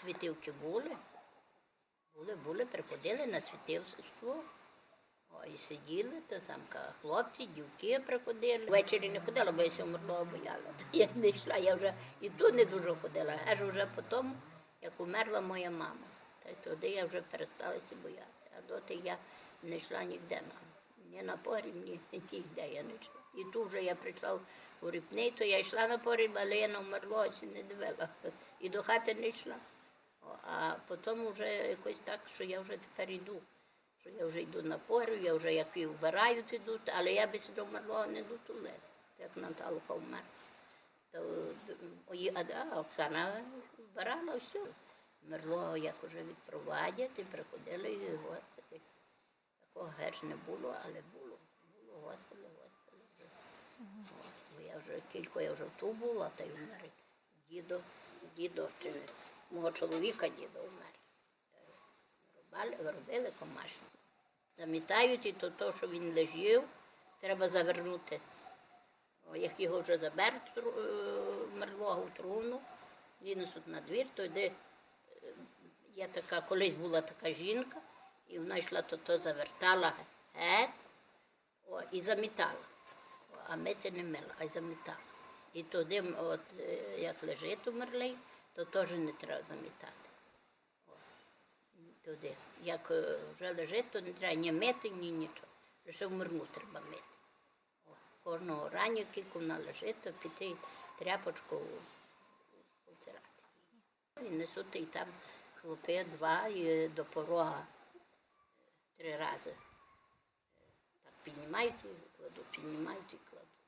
світівки були. Були, були, приходили на світівство. О, і сиділи, то там хлопці, дівки приходили. Ввечері не ходила, бо я сьому бояла. Я не йшла, я вже і тут не дуже ходила, аж вже потім, як умерла моя мама. Та тоді я вже пересталася бояти. А доти я не йшла ніде на, ні на погріб, ні ніде я не йшла. І тут вже я прийшла у Ріпний, то я йшла на погріб, але я на вмерлося не дивила. І до хати не йшла. А потім вже якось так, що я вже тепер йду. Що я вже йду на погріб, я вже як і вбирають йдуть, але я без до вмерлого не йду туди, як Наталка вмерла. То, а, Оксана вбирала все. Мерло, як вже відпровадять, і приходили і гостили. Такого геч не було, але було. Було гостили, гостили. От, бо я вже кілька я вже тут була, та й вмер. Дідо, дідо чи мого чоловіка дідо вмер. Робили комашні. Замітають і то, то, що він лежів, треба завернути. Як його вже заберуть е, мерлого в труну, винесуть на двір, то йде, е, є така, колись була така жінка, і вона йшла, то, то завертала геть о, і замітала. А мити не мила, а й замітала. І тоді, от, е, як лежить умерлий, то теж не треба замітати. Туди. Як е, вже лежить, то не треба ні мити, ні нічого. Лише вмирну треба мити. О, Кожного ранку, кілька вона лежить, то піти тряпочку потирати. І несуть і там хлопи два і до порога три рази. Так піднімають і кладуть, піднімають і несуть.